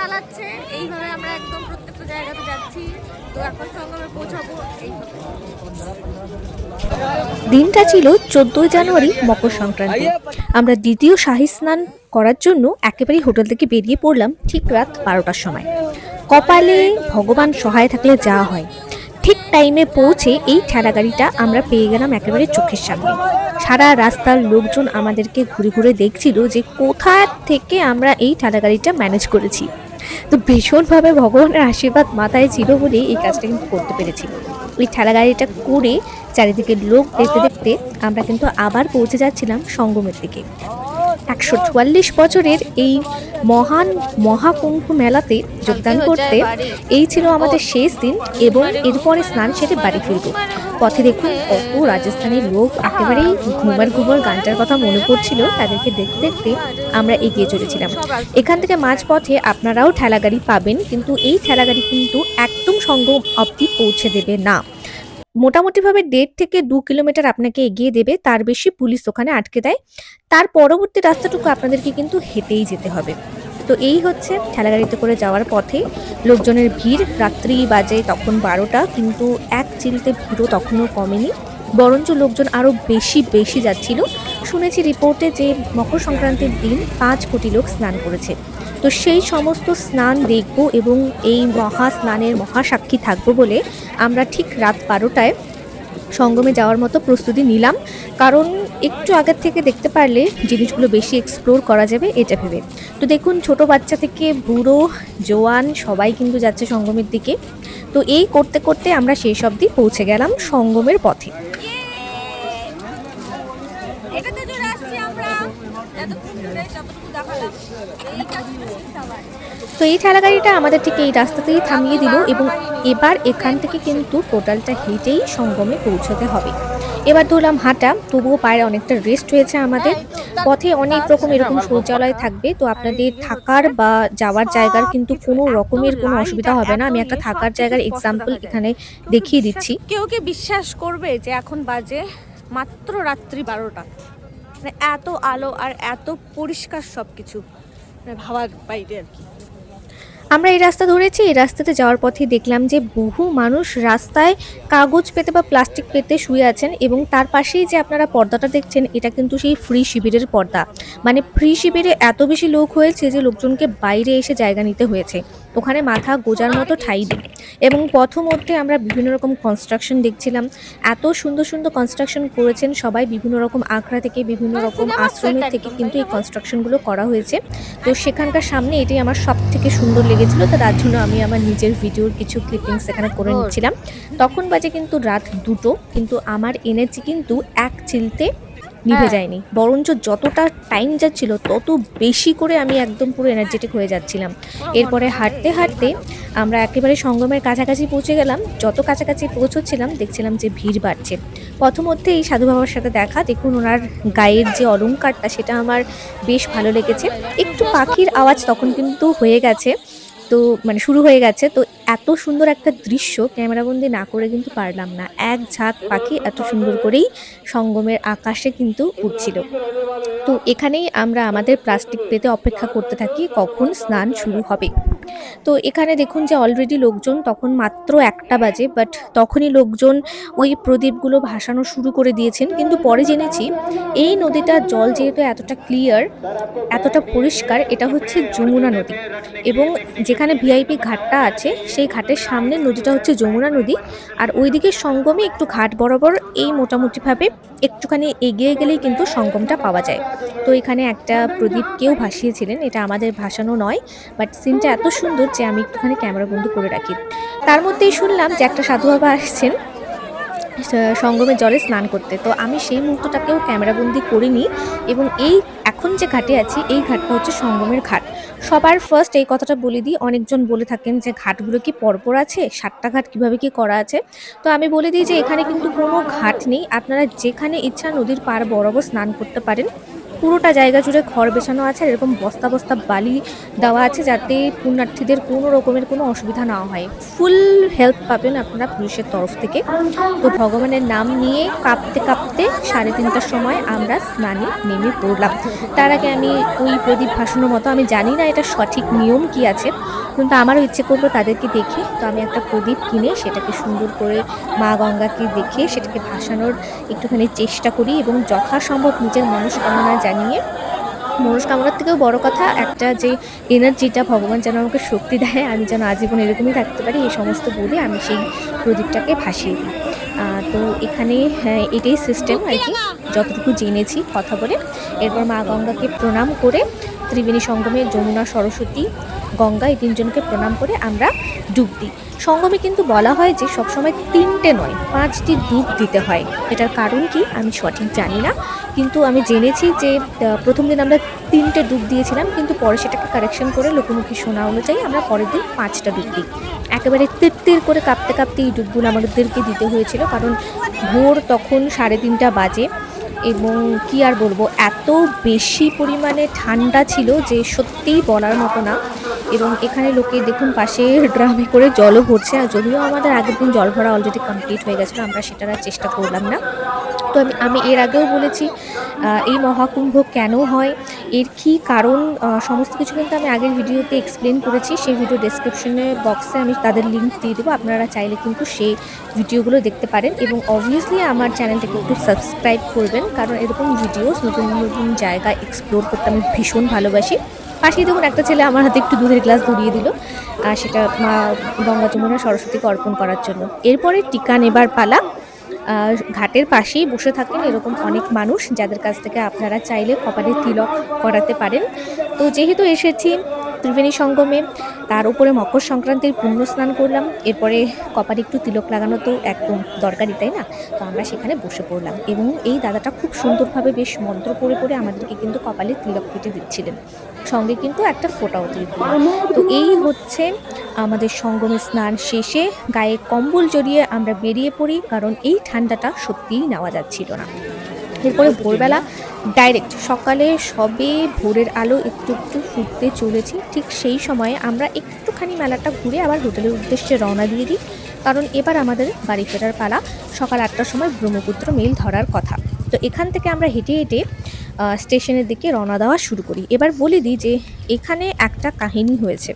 চালাচ্ছে, এইভাবে আমরা একদম প্রত্যেকটা জায়গাতে যাচ্ছি। তো এখন সঙ্গমে পৌঁছাবো দিনটা ছিল চোদ্দই জানুয়ারি মকর সংক্রান্তি। আমরা দ্বিতীয় শাহী স্নান করার জন্য একেবারেই হোটেল থেকে বেরিয়ে পড়লাম ঠিক রাত বারোটার সময়। কপালে ভগবান সহায় থাকলে যা হয়। ঠিক টাইমে পৌঁছে এই ঠেলা গাড়িটা আমরা পেয়ে গেলাম একেবারে চোখের সামনে। সারা রাস্তার লোকজন আমাদেরকে ঘুরে ঘুরে দেখছিল যে কোথা থেকে আমরা এই ঠেলা গাড়িটা ম্যানেজ করেছি। তো ভীষণভাবে ভগবানের আশীর্বাদ মাথায় ছিল বলে এই কাজটা কিন্তু করতে পেরেছি। ওই ঠেলা গাড়িটা করে চারিদিকে লোক দেখতে দেখতে আমরা কিন্তু আবার পৌঁছে যাচ্ছিলাম সঙ্গমের দিকে। একশো চুয়াল্লিশ বছরের এই মহান মহাকুম্ভ মেলাতে যোগদান করতে এই ছিল আমাদের শেষ দিন এবং এরপরে স্নান সেরে বাড়ি ফিরব। পথে দেখুন কত রাজস্থানের লোক একেবারেই ঘুমার ঘুমার গানটার কথা মনে পড়ছিল, তাদেরকে দেখতে দেখতে আমরা এগিয়ে চলেছিলাম। এখান থেকে মাঝপথে আপনারাও ঠেলাগাড়ি পাবেন, কিন্তু এই ঠেলাগাড়ি কিন্তু একদম সঙ্গম অবধি পৌঁছে দেবে না। মোটামুটিভাবে দেড় থেকে দু কিলোমিটার আপনাকে এগিয়ে দেবে, তার বেশি পুলিশ ওখানে আটকে দেয়। তার পরবর্তী রাস্তাটুকু আপনাদেরকে কিন্তু হেঁটেই যেতে হবে। তো এই হচ্ছে ঠেলাগাড়িতে করে যাওয়ার পথে লোকজনের ভিড়। রাত্রি বাজে তখন বারোটা, কিন্তু এক চিলতে ভিড়ও তখনও কমেনি। বরঞ্চ লোকজন আরও বেশি বেশি যাচ্ছিল। শুনেছি রিপোর্টে যে মকর সংক্রান্তির দিন পাঁচ কোটি লোক স্নান করেছে। তো সেই সমস্ত স্নান দেখব এবং এই মহা স্নানের মহাসাক্ষী থাকব বলে আমরা ঠিক রাত বারোটায় সঙ্গমে যাওয়ার মতো প্রস্তুতি নিলাম। কারণ একটু আগের থেকে দেখতে পারলে জিনিসগুলো বেশি এক্সপ্লোর করা যাবে, এটা ভেবে। তো দেখুন, ছোট বাচ্চা থেকে বুড়ো, জোয়ান সবাই কিন্তু যাচ্ছে সঙ্গমের দিকে। তো এই করতে করতে আমরা শেষ অবধি পৌঁছে গেলাম সঙ্গমের পথে। আমরা। তো এই ঠেলা গাড়িটা আমাদের ঠিক এই রাস্তাতেই থামিয়ে দিল এবং এবার এখান থেকে কিন্তু টোটালটা হেঁটেই সঙ্গমে পৌঁছতে হবে। এবার ধরলাম হাঁটা, তবুও পায়ে অনেকটা রেস্ট হয়েছে আমাদের। পথে অনেক রকম এরকম শৌচালয় থাকবে, তো আপনাদের থাকার বা যাওয়ার জায়গার কিন্তু কোনো রকমের কোনো অসুবিধা হবে না। আমি একটা থাকার জায়গার এক্সাম্পল এখানে দেখিয়ে দিচ্ছি। কেউ কি বিশ্বাস করবে যে এখন বাজে মাত্র রাত্রি বারোটা? মানে এত আলো আর এত পরিষ্কার সব কিছু মানে ভাবার বাইরে আর কি। আমরা এই রাস্তা ধরেছি, এই রাস্তাতে যাওয়ার পথে দেখলাম যে বহু মানুষ রাস্তায় কাগজ পেতে বা প্লাস্টিক পেতে শুয়ে আছেন এবং তার পাশেই যে আপনারা পর্দাটা দেখছেন, এটা কিন্তু সেই ফ্রি শিবিরের পর্দা। মানে ফ্রি শিবিরে এত বেশি লোক হয়েছে যে লোকজনকে বাইরে এসে জায়গা নিতে হয়েছে। ওখানে মাথা গোজার মতো ঠাই দিই এবং পথ মধ্যে আমরা বিভিন্ন রকম কনস্ট্রাকশন দেখছিলাম। এত সুন্দর সুন্দর কনস্ট্রাকশন করেছেন সবাই বিভিন্ন রকম আখড়া থেকে বিভিন্ন রকম আশ্রমের থেকে কিন্তু এই কনস্ট্রাকশনগুলো করা হয়েছে। তো সেখানকার সামনে এটাই আমার সব থেকে সুন্দর লেগেছিল। তো তার জন্য আমি আমার নিজের ভিডিওর কিছু ক্লিপিংস এখানে করে নিচ্ছিলাম। তখন বাজে কিন্তু রাত দুটো কিন্তু আমার এনার্জি কিন্তু এক চিলতে নিভে যায়নি। বরঞ্চ যতটা টাইম যাচ্ছিল তত বেশি করে আমি একদম পুরো এনার্জেটিক হয়ে যাচ্ছিলাম। এরপরে হাঁটতে হাঁটতে আমরা একেবারে সঙ্গমের কাছাকাছি পৌঁছে গেলাম। যত কাছাকাছি পৌঁছচ্ছিলাম দেখছিলাম যে ভিড় বাড়ছে। প্রথমধ্যে এই সাধু বাবার সাথে দেখা দেখুন ওনার গায়ের যে অলংকারটা সেটা আমার বেশ ভালো লেগেছে। একটু পাখির আওয়াজ তখন কিন্তু হয়ে গেছে। তো মানে শুরু হয়ে গেছে। তো এত সুন্দর একটা দৃশ্য ক্যামেরাবন্দি না করে কিন্তু পারলাম না। এক ঝাঁক পাখি এত সুন্দর করেই সঙ্গমের আকাশে কিন্তু উঠছিল তো এখানেই আমরা আমাদের প্লাস্টিক পেতে অপেক্ষা করতে থাকি, কখন স্নান শুরু হবে। তো এখানে দেখুন যে অলরেডি লোকজন তখন মাত্র একটা বাজে বাট তখনই লোকজন ওই প্রদীপগুলো ভাসানো শুরু করে দিয়েছেন। কিন্তু পরে জেনেছি এই নদীটার জল যেহেতু এতটা ক্লিয়ার এতটা পরিষ্কার, এটা হচ্ছে যমুনা নদী। এবং যেখানে ভিআইপি ঘাটটা আছে সেই ঘাটের সামনে নদীটা হচ্ছে যমুনা নদী। আর ওই ওইদিকে সঙ্গমে একটু ঘাট বরাবর এই মোটামুটিভাবে একটুখানি এগিয়ে গেলেই কিন্তু সঙ্গমটা পাওয়া যায়। তো এখানে একটা প্রদীপ কেউ ভাসিয়েছিলেন, এটা আমাদের ভাসানো নয় বাট সিনটা এত সুন্দর যে আমি একটুখানি ক্যামেরা বন্দি করে রাখি। তার মধ্যেই শুনলাম যে একটা সাধু বাবা আসছেন সঙ্গমের জলে স্নান করতে। তো আমি সেই মুহূর্তটাকেও ক্যামেরাবন্দি করিনি এবং এই এখন যে ঘাটে আছি, এই ঘাটটা হচ্ছে সঙ্গমের ঘাট। সবার ফার্স্ট এই কথাটা বলে দিই, অনেকজন বলে থাকেন যে ঘাটগুলো কি পরপর আছে, সাতটা ঘাট কীভাবে কি করা আছে? তো আমি বলে দিই যে এখানে কিন্তু কোনো ঘাট নেই, আপনারা যেখানে ইচ্ছা নদীর পার বরাবর স্নান করতে পারেন। পুরোটা জায়গা জুড়ে খড় বেছানো আছে এরকম বস্তা বস্তা বালি দেওয়া আছে যাতে পুণ্যার্থীদের কোনো রকমের কোনো অসুবিধা না হয়। ফুল হেল্প পাবেন আপনারা পুলিশের তরফ থেকে। তো ভগবানের নাম নিয়ে কাঁপতে কাঁপতে সাড়ে তিনটার সময় আমরা স্নানে নেমে পড়লাম। তার আগে আমি ওই প্রদীপ ভাসানোর মতো, আমি জানি না এটা সঠিক নিয়ম কি আছে, কিন্তু আমারও ইচ্ছে করল তাদেরকে দেখে। তো আমি একটা প্রদীপ কিনে সেটাকে সুন্দর করে মা গঙ্গাকে দেখে সেটাকে ভাসানোর একটুখানি চেষ্টা করি এবং যথাসম্ভব নিজের মনস্কামনা জানিয়ে। মনস্কামনার থেকেও বড় কথা একটা যে এনার্জিটা ভগবান যেন আমাকে শক্তি দেয় আমি যেন আজীবন এরকমই থাকতে পারি এই সমস্ত বলে আমি সেই প্রদীপটাকে ভাসিয়ে দিই। তো এখানে হ্যাঁ, এটাই সিস্টেম আর কি যতটুকু জেনেছি কথা বলে। এরপর মা গঙ্গাকে প্রণাম করে ত্রিবেণী সঙ্গমে যমুনা সরস্বতী গঙ্গা এই তিনজনকে প্রণাম করে আমরা ডুব দিই। সঙ্গমে কিন্তু বলা হয় যে সবসময় তিনটে নয়, পাঁচটি ডুব দিতে হয়। এটার কারণ কি? আমি সঠিক জানি না। কিন্তু আমি জেনেছি যে প্রথম দিন আমরা তিনটে ডুব দিয়েছিলাম, কিন্তু পরে সেটাকে কারেকশন করে লোকমুখী শোনা অনুযায়ী আমরা পরের দিন পাঁচটা ডুব দিই। একেবারে তীর করে কাঁপতে কাঁপতে এই ডুবগুলো আমাদেরকে দিতে হয়েছিল, কারণ ভোর তখন সাড়ে তিনটা বাজে। এবং কি আর বলব, এত বেশি পরিমাণে ঠান্ডা ছিল যে সত্যিই বলার মতো না। এবং এখানে লোকে দেখুন পাশে ড্রামে করে জলও ভরছে, আর যদিও আমাদের আগের দিন জল ভরা অলরেডি কমপ্লিট হয়ে গেছিল, আমরা সেটার আর চেষ্টা করলাম না। তো আমি আমি এর আগেও বলেছি এই মহাকুম্ভ কেন হয়? এর কী কারণ? সমস্ত কিছু কিন্তু আমি আগের ভিডিওতে এক্সপ্লেন করেছি। সেই ভিডিও ডেসক্রিপশনে বক্সে আমি তাদের লিঙ্ক দিয়ে দেবো। আপনারা চাইলে কিন্তু সেই ভিডিওগুলো দেখতে পারেন এবং অবভিয়াসলি আমার চ্যানেলটাকে একটু সাবস্ক্রাইব করবেন, কারণ এরকম ভিডিওস নতুন নতুন জায়গা এক্সপ্লোর করতে আমি ভীষণ ভালোবাসি। পাশেই দেখুন একটা ছেলে আমার হাতে একটু দুধের গ্লাস ধরিয়ে দিল আর সেটা মা গঙ্গা যমুনা সরস্বতীকে অর্পণ করার জন্য। এরপরে টিকা নেবার পালা। ঘাটের পাশেই বসে থাকেন এরকম অনেক মানুষ যাদের কাছ থেকে আপনারা চাইলে কপালে তিলক করাতে পারেন। তো যেহেতু এসেছি ত্রিবেণী সঙ্গমে। তার উপরে মকর সংক্রান্তির পুণ্য স্নান করলাম। এরপরে কপালে একটু তিলক লাগানো তো একদম দরকারি তাই না? তো আমরা সেখানে বসে পড়লাম এবং এই দাদাটা খুব সুন্দরভাবে বেশ মন্ত্র পড়ে পড়ে আমাদেরকে কিন্তু কপালে তিলক কেটে দিচ্ছিলেন। সঙ্গে কিন্তু একটা ফোটাও দিয়ে তো এই হচ্ছে আমাদের সঙ্গমে স্নান শেষে গায়ে কম্বল জড়িয়ে আমরা বেরিয়ে পড়ি, কারণ এই ঠান্ডাটা সত্যিই নেওয়া যাচ্ছিল না। এরপরে ভোরবেলা ডাইরেক্ট সকালে সবে ভোরের আলো একটু একটু ফুটতে চলেছি, ঠিক সেই সময়ে আমরা একটুখানি মেলাটা ঘুরে আবার হোটেলের উদ্দেশ্যে রওনা দিয়ে দিই। কারণ এবার আমাদের বাড়ি ফেরার পালা, সকাল আটটার সময় ব্রহ্মপুত্র মেল ধরার কথা। তো এখান থেকে আমরা হেঁটে হেঁটে স্টেশনের দিকে রওনা দেওয়া শুরু করি। এবার বলে দিই যে এখানে একটা কাহিনী হয়েছে।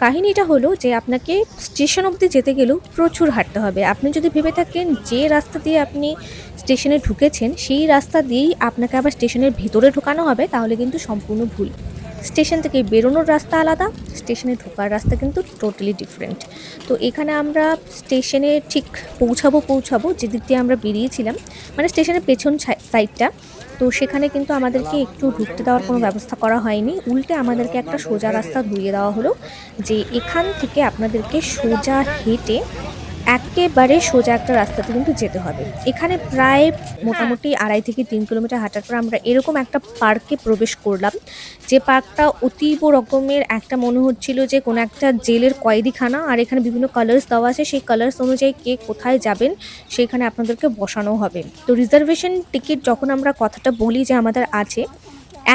কাহিনীটা হলো যে আপনাকে স্টেশন অবধি যেতে গেলেও প্রচুর হাঁটতে হবে। আপনি যদি ভেবে থাকেন যে রাস্তা দিয়ে আপনি স্টেশনে ঢুকেছেন, সেই রাস্তা দিয়েই আপনাকে আবার স্টেশনের ভেতরে ঢোকানো হবে, তাহলে কিন্তু সম্পূর্ণ ভুল। স্টেশন থেকে বেরোনোর রাস্তা আলাদা, স্টেশনে ঢোকার রাস্তা কিন্তু টোটালি ডিফারেন্ট তো এখানে আমরা স্টেশনে ঠিক পৌঁছাবো পৌঁছাবো যেদিক দিয়ে আমরা বেরিয়েছিলাম মানে স্টেশনের পেছন সাই- সাইডটা তো সেখানে কিন্তু আমাদেরকে একটু ঢুকতে দেওয়ার কোনো ব্যবস্থা করা হয়নি। উল্টে আমাদেরকে একটা সোজা রাস্তা ধুয়ে দেওয়া হলো যে এখান থেকে আপনাদেরকে সোজা হেঁটে একেবারে সোজা একটা রাস্তাতে কিন্তু যেতে হবে। এখানে প্রায় মোটামুটি আড়াই থেকে তিন কিলোমিটার হাঁটার পর আমরা এরকম একটা পার্কে প্রবেশ করলাম। যে পার্কটা অতীব রকমের একটা মনে হচ্ছিল যে কোনো একটা জেলের কয়েদিখানা, আর এখানে বিভিন্ন কালার্স দেওয়া আছে। সেই কালার্স অনুযায়ী কে কোথায় যাবেন সেখানে আপনাদেরকে বসানো হবে। তো রিজার্ভেশন টিকিট যখন আমরা কথাটা বলি যে আমাদের আছে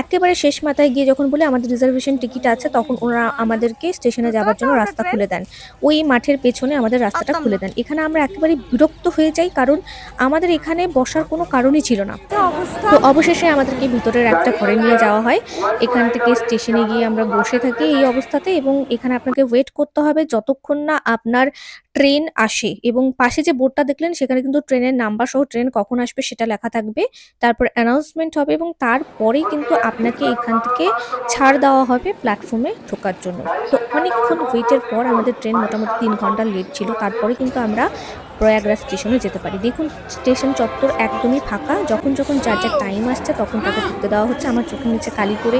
একেবারে শেষ মাথায় গিয়ে যখন বলে আমাদের রিজার্ভেশন টিকিট আছে তখন ওরা আমাদেরকে স্টেশনে যাওয়ার জন্য রাস্তা খুলে দেন। ওই মাঠের পেছনে আমাদের রাস্তাটা খুলে দেন। এখানে আমরা একেবারে বিরক্ত হয়ে যাই কারণ আমাদের এখানে বসার কোনো কারণই ছিল না। তো অবশেষে আমাদেরকে ভিতরের একটা ঘরে নিয়ে যাওয়া হয়। এখান থেকে স্টেশনে গিয়ে আমরা বসে থাকি এই অবস্থাতে এবং এখানে আপনাকে ওয়েট করতে হবে যতক্ষণ না আপনার ট্রেন আসে এবং পাশে যে বোর্ডটা দেখলেন সেখানে কিন্তু ট্রেনের নাম্বার সহ ট্রেন কখন আসবে সেটা লেখা থাকবে। তারপর অ্যানাউন্সমেন্ট হবে এবং তারপরেই কিন্তু আপনাকে এখান থেকে ছাড় দেওয়া হবে প্ল্যাটফর্মে ঢোকার জন্য। তো অনেকক্ষণ ওয়েটের পর আমাদের ট্রেন মোটামুটি তিন ঘণ্টা লেট ছিল। তারপরে কিন্তু আমরা প্রয়াগরাজ স্টেশনে যেতে পারি। দেখুন, স্টেশন চত্বর একদমই ফাঁকা। যখন যখন যার যার টাইম আসছে, তখন তাকে ঢুকতে দেওয়া হচ্ছে। আমার চোখের নিচে কালি করে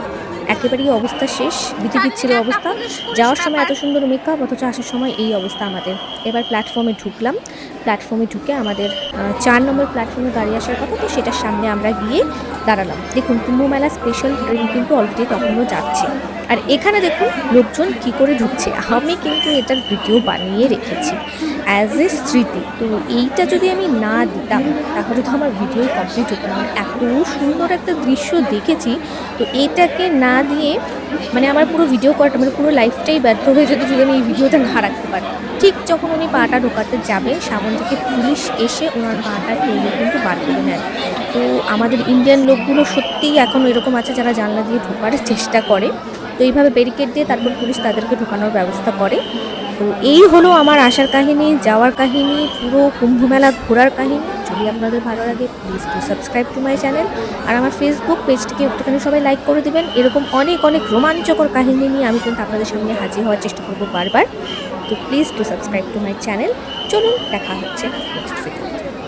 একেবারেই অবস্থা শেষ, বিধি বিচ্ছির অবস্থা। যাওয়ার সময় এত সুন্দর মেকআপ অথচ আসার সময় এই অবস্থা আমাদের। এবার প্ল্যাটফর্মে ঢুকলাম। প্ল্যাটফর্মে ঢুকে আমাদের চার নম্বর প্ল্যাটফর্মে গাড়ি আসার কথা, তো সেটার সামনে আমরা গিয়ে দাঁড়ালাম। দেখুন, কুম্ভ মেলা স্পেশাল ট্রেন কিন্তু অলরেডি তখনও যাচ্ছে। আর এখানে দেখুন, লোকজন কি করে ঢুকছে। আমি কিন্তু এটার ভিডিও বানিয়ে রেখেছি। অ্যাজ এ স্মৃতি। তো এইটা যদি আমি না দিতাম, তাহলে তো আমার ভিডিও কমপ্লিট হতো না। এত সুন্দর একটা দৃশ্য দেখেছি, তো এটাকে না দিয়ে মানে আমার পুরো ভিডিও করাটা মানে পুরো লাইফটাই ব্যর্থ হয়ে যেত যদি আমি এই ভিডিওটা না রাখতে পারতাম। ঠিক যখন উনি পাটা ঢোকাতে যাবে, সামন থেকে পুলিশ এসে ওনার পাটা টেনে কিন্তু বার করে নেয়। তো আমাদের ইন্ডিয়ান লোকগুলো সত্যিই এখন এরকম আছে, যারা জানলা দিয়ে ঢোকার চেষ্টা করে। তো এইভাবে ব্যারিকেড দিয়ে তারপর পুলিশ তাদেরকে ঢোকানোর ব্যবস্থা করে। তো এই হলো আমার আসার কাহিনী, যাওয়ার কাহিনী, পুরো কুম্ভমেলা ঘোরার কাহিনী। যদি আপনাদের ভালো লাগে please to subscribe to my channel আর আমার ফেসবুক পেজটিকে একটুখানি সবাই লাইক করে দেবেন। এরকম অনেক অনেক রোমাঞ্চকর কাহিনী নিয়ে আমি কিন্তু আপনাদের সামনে হাজির হওয়ার চেষ্টা করব বারবার। তো please to subscribe to my channel চলুন, দেখা হচ্ছে নেক্সট ভিডিও